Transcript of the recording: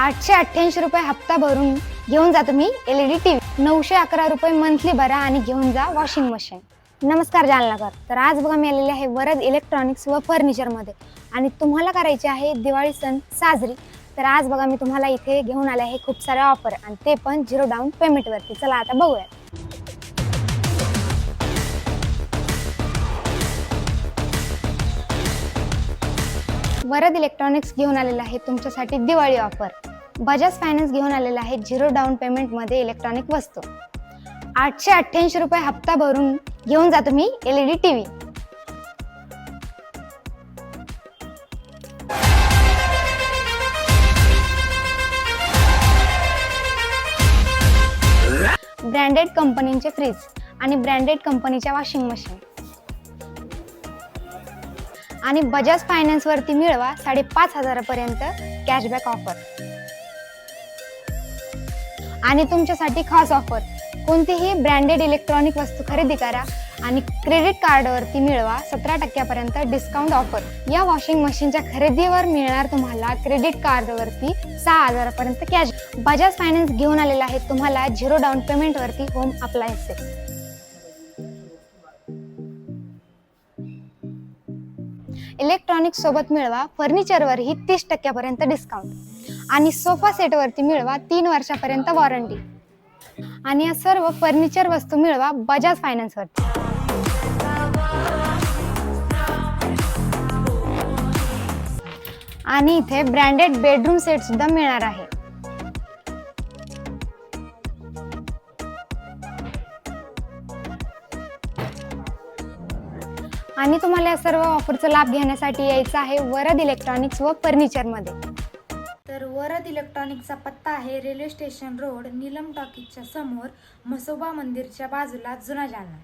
आठशे अठ्ठ्याऐंशी रुपये हप्ता भरून घेऊन जा तुम्ही L E D T V नऊशे अकरा रुपये मंथली भरा आणि घेऊन जा वॉशिंग मशीन नमस्कार जालनाकर. तर आज बघा मी आलेले आहे वरद इलेक्ट्रॉनिक्स व फर्निचरमध्ये आणि तुम्हाला करायचे आहे दिवाळी सण साजरी. तर आज बघा मी तुम्हाला इथे घेऊन आले आहे खूप साऱ्या ऑफर आणि ते पण झिरो डाऊन पेमेंटवरती चला आता बघूया. वरद इलेक्ट्रॉनिक्स घेऊन आलेलं आहे तुमच्यासाठी दिवाळी ऑफर बजाज फायनान्स घेऊन आलेला आहे झिरो डाऊन पेमेंटमध्ये इलेक्ट्रॉनिक वस्तू. आठशे अठ्ठ्याऐंशी रुपये हप्ता भरून घेऊन जा तुम्ही L E D T V. Branded कंपनीचे फ्रीज आणि ब्रँडेड कंपनीच्या वॉशिंग मशीन आणि बजाज फायनान्सवरती मिळवा साडेपाच हजारापर्यंत कॅशबॅक ऑफर आणि तुमच्यासाठी खास ऑफर कोणतीही ब्रँडेड इलेक्ट्रॉनिक वस्तू खरेदी करा आणि क्रेडिट कार्डवरती मिळवा सतरा टक्क्यापर्यंत डिस्काउंट ऑफर या वॉशिंग मशीनच्या खरेदीवर मिळणार तुम्हाला क्रेडिट कार्डवरती सहा हजारापर्यंत कॅश बजाज फायनान्स घेऊन आलेला आहे तुम्हाला झिरो डाऊन पेमेंटवरती होम अप्लायन्सेस इलेक्ट्रॉनिक्स सोबत मिळवा फर्निचरवरही तीस टक्क्यापर्यंत डिस्काउंट आणि सोफा सेटवरती मिळवा तीन वर्षापर्यंत वॉरंटी. आणि या सर्व फर्निचर वस्तू मिळवा बजाज फायनान्सवरती आणि इथे ब्रँडेड बेडरूम सेट सुद्धा मिळणार आहे. आणि तुम्हाला या सर्व ऑफरचा लाभ घेण्यासाठी यायचं आहे वरद इलेक्ट्रॉनिक्स व फर्निचरमध्ये. तर वरद इलेक्ट्रॉनिकचा पत्ता आहे रेल्वे स्टेशन रोड नीलम टॉकीजच्या समोर म्हसोबा मंदिरच्या बाजूला जुना जालना.